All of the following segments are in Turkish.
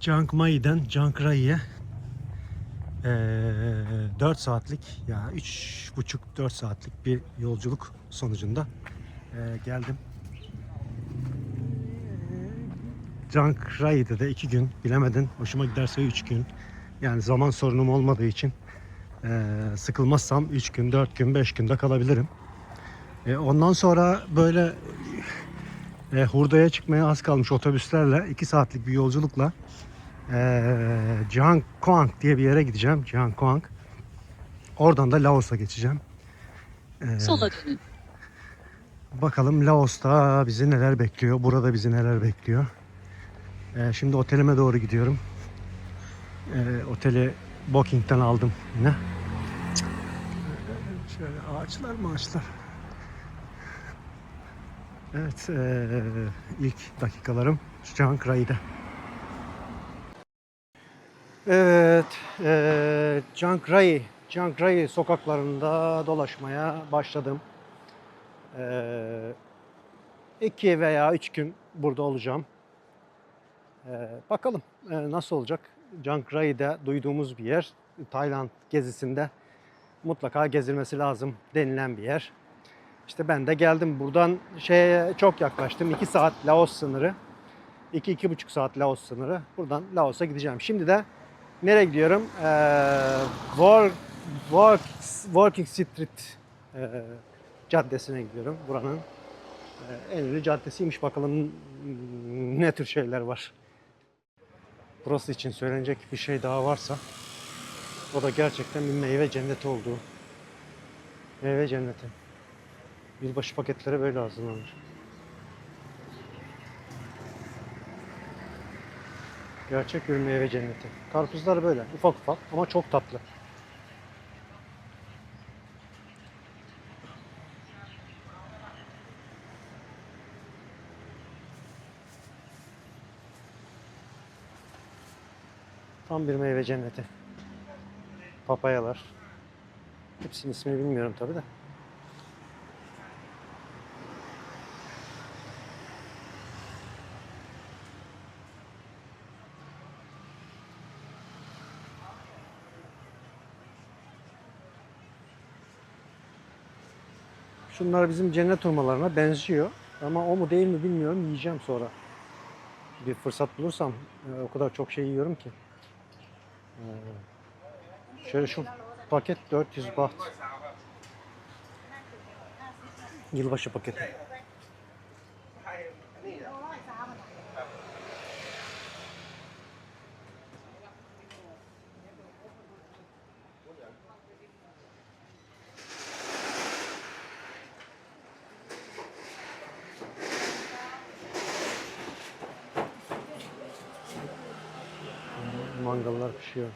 Chiang Mai'den Chiang Rai'ye eee 4 saatlik ya 3,5-4 saatlik bir yolculuk sonucunda eee, geldim. Chiang Rai'de de 2 gün bilemedin hoşuma giderse 3 gün yani zaman sorunum olmadığı için eee, sıkılmazsam 3 gün 4 gün 5 günde kalabilirim. E, ondan sonra böyle e, hurdaya çıkmaya az kalmış otobüslerle 2 saatlik bir yolculukla e, Jiangkuang diye bir yere gideceğim. Jiangkuang. Oradan da Laos'a geçeceğim. E, Sola dönün. bakalım Laos'ta bizi neler bekliyor. Burada bizi neler bekliyor. E, şimdi otelime doğru gidiyorum. E, oteli Booking'den aldım yine. E, Şöyle ağaçlar ağaçlar. Evet, eee, ilk dakikalarım Chiang Rai'de. Evet, Rai, Chiang Rai sokaklarında dolaşmaya başladım. Eee iki veya üç gün burada olacağım. Eee, bakalım eee, nasıl olacak. Chiang Rai'de duyduğumuz bir yer. Tayland gezisinde mutlaka gezilmesi lazım denilen bir yer. İşte ben de geldim buradan şeye çok yaklaştım. 2 saat Laos sınırı. 2-2,5 saat Laos sınırı. Buradan Laos'a gideceğim. Şimdi de nereye gidiyorum? Ee, Work, Work, Working Street e, caddesine gidiyorum. Buranın e, en ünlü caddesiymiş. Bakalım ne tür şeyler var. Burası için söylenecek bir şey daha varsa o da gerçekten bir meyve cenneti olduğu. Meyve cenneti. Yılbaşı paketleri böyle hazırlanır. Gerçek bir meyve cenneti. Karpuzlar böyle ufak ufak ama çok tatlı. Tam bir meyve cenneti. Papayalar. Hepsinin ismini bilmiyorum tabi de. Şunlar bizim cennet hurmalarına benziyor. Ama o mu değil mi bilmiyorum. Yiyeceğim sonra. Bir fırsat bulursam e, o kadar çok şey yiyorum ki. E, Şöyle şu paket 400 baht. Yılbaşı paketi. Pişiyor.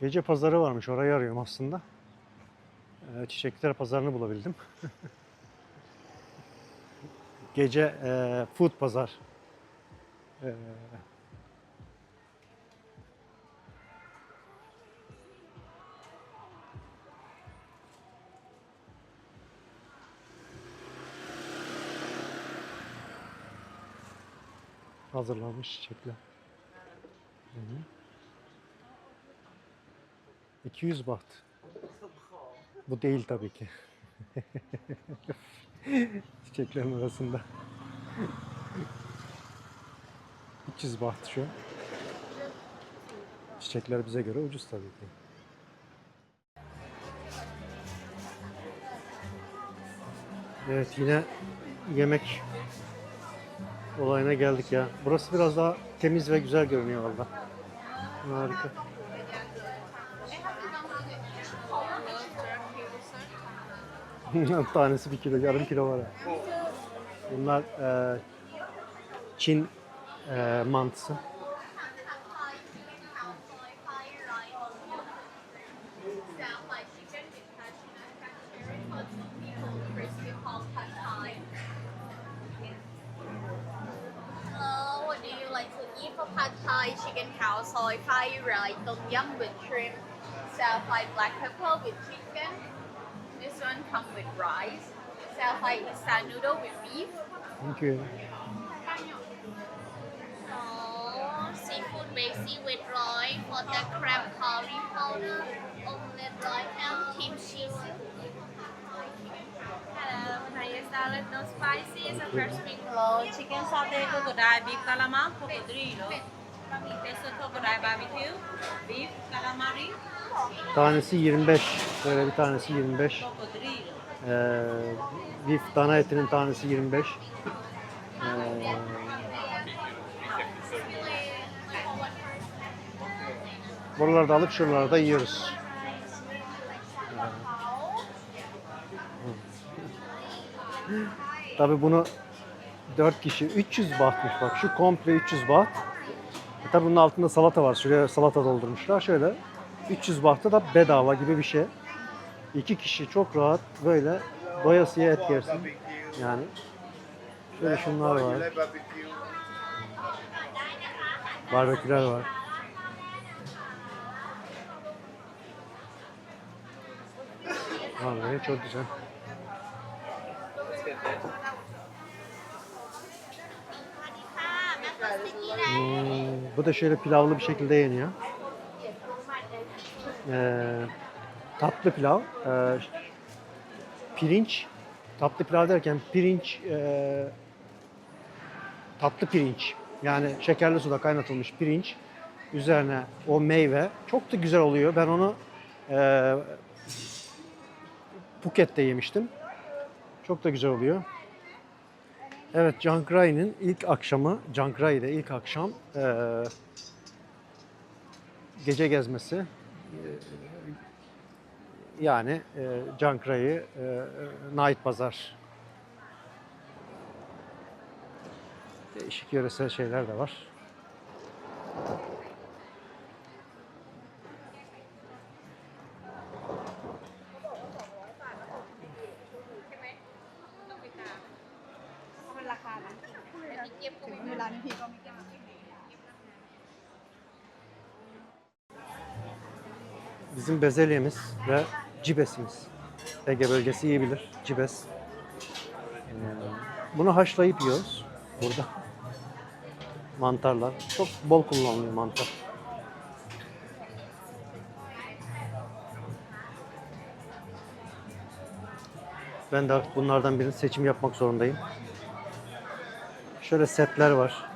Gece pazarı varmış. Orayı arıyorum aslında. Ee, çiçekler pazarını bulabildim. Gece e, food pazar. E, hazırlanmış çiçekler. Hı hı. 200 baht. Bu değil tabii ki. Çiçeklerin arasında. 300 baht şu. Çiçekler bize göre ucuz tabii ki. Evet yine yemek olayına geldik ya. Burası biraz daha temiz ve güzel görünüyor valla. Harika. Tanesi bir kilo, yarım kilo var. Yani. Bunlar e, Çin e, mantısı. pad thai, chicken cow soy, pie rice, tom yum with shrimp, stir fry black pepper with chicken, this one come with rice. Fry instant noodle with beef. Thank you. Oh, seafood basic with rice for the crab curry powder omelette rice and cheese Hello, Thai salad, no spicy, it's a fresh spring roll, chicken saute, crocodile, beef calamari, cocodrilo, desert crocodile barbecue, beef calamari, Tanesi 25. Böyle bir tanesi 25. cocodrilo. Ee, beef dana etinin tanesi 25. Ee, buralarda alıp şuralarda yiyoruz. Tabii bunu 4 kişi 300 bahtmış bak şu komple 300 baht. E tabii bunun altında salata var. Şuraya salata doldurmuşlar. Şöyle 300 bahta da bedava gibi bir şey. İki kişi çok rahat böyle doyasıya et yersin. Yani şöyle şunlar var. Barbeküler var. Vallahi çok güzel. Hmm, bu da şöyle pilavlı bir şekilde yeniyor. Ee, tatlı pilav. Ee, pirinç. Tatlı pilav derken pirinç e, tatlı pirinç. Yani şekerli suda kaynatılmış pirinç. Üzerine o meyve. Çok da güzel oluyor. Ben onu e, Phuket'te yemiştim. Çok da güzel oluyor. Evet, Cankrai'nin ilk akşamı, Cankrai'de ilk akşam eee, gece gezmesi. Yani eee Cankrai eee, Night Pazar. Değişik yöresel şeyler de var. Bizim bezelyemiz ve cibesimiz. Ege bölgesi iyi bilir. Cibes. Ee, Bunu haşlayıp yiyoruz burada. Mantarlar. Çok bol kullanılıyor mantar. Ben de artık bunlardan birini seçim yapmak zorundayım. Şöyle setler var.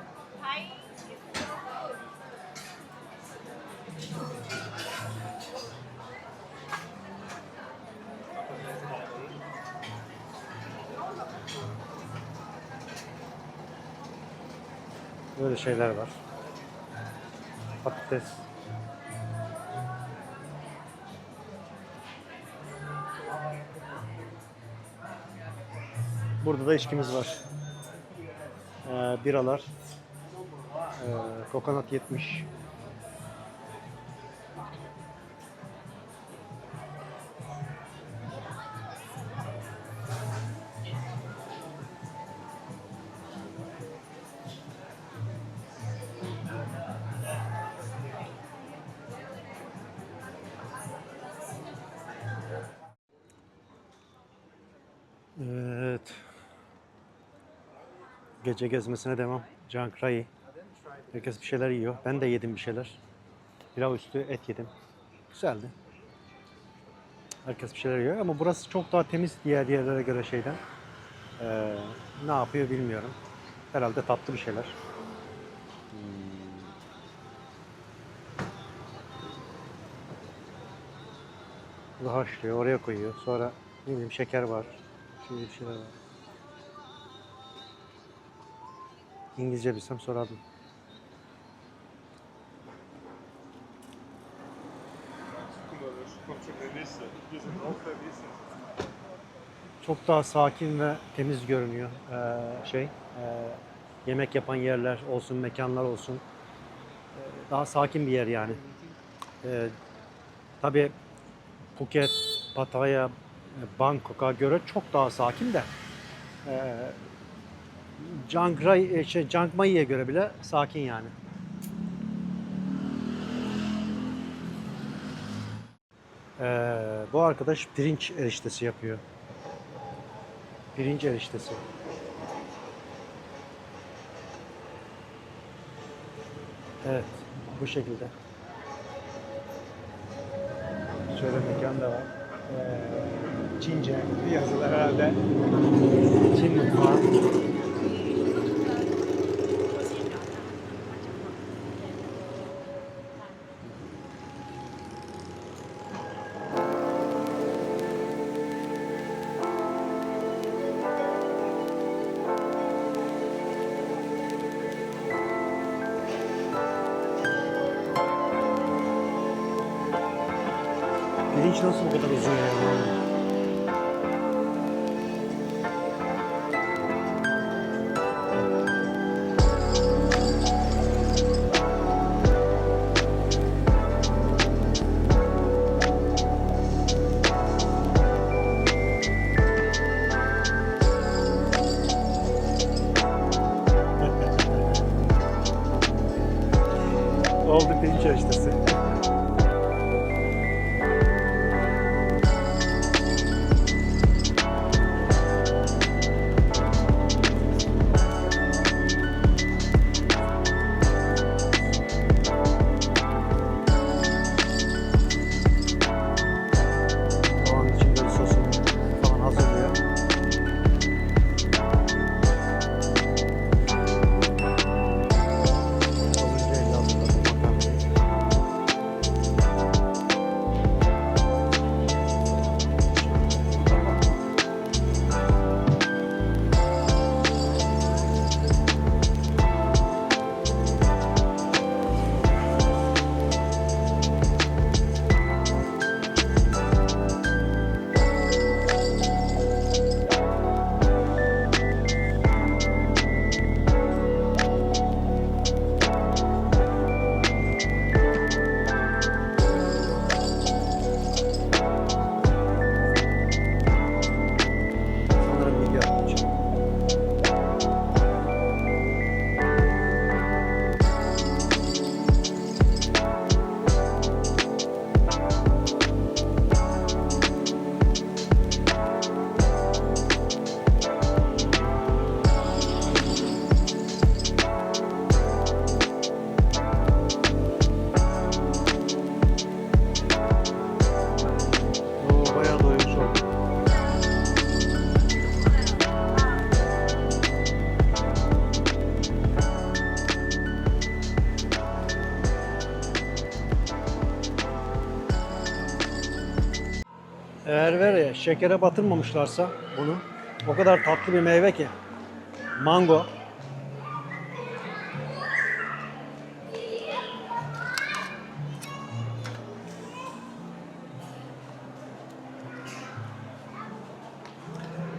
Şeyler var. Patates. Burada da içkimiz var. Ee, biralar. Ee, kokonat 70. Gece gezmesine devam. Cankrai. Herkes bir şeyler yiyor. Ben de yedim bir şeyler. Pilav üstü et yedim. Güzeldi. Herkes bir şeyler yiyor ama burası çok daha temiz diğer yerlere göre şeyden. Ee, ne yapıyor bilmiyorum. Herhalde tatlı bir şeyler. Hmm. Bunu haşlıyor, oraya koyuyor. Sonra ne bileyim şeker var. Şöyle bir şeyler var. İngilizce bilsem sorardım. Çok daha sakin ve temiz görünüyor ee, şey. ee, yemek yapan yerler olsun, mekanlar olsun. Ee, daha sakin bir yer yani. Ee, tabii Phuket, Pattaya, Bangkok'a göre çok daha sakin de. Ee, Cangray, e, şey, Cangmayı'ya göre bile sakin yani. Ee, bu arkadaş pirinç eriştesi yapıyor. Pirinç eriştesi. Evet, bu şekilde. Şöyle mekan da var. Ee, Çince yazılar herhalde. Çin mutfağı. Pirinç nasıl bu kadar uzun yani? Oldu şekere batırmamışlarsa bunu o kadar tatlı bir meyve ki mango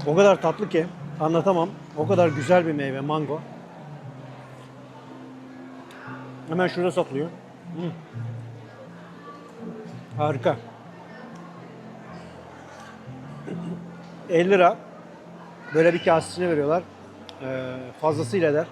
o kadar tatlı ki anlatamam. O kadar güzel bir meyve mango. Hemen şurada saklıyor. Hı. Harika. 50 lira böyle bir kasesini veriyorlar. Ee, fazlasıyla eder.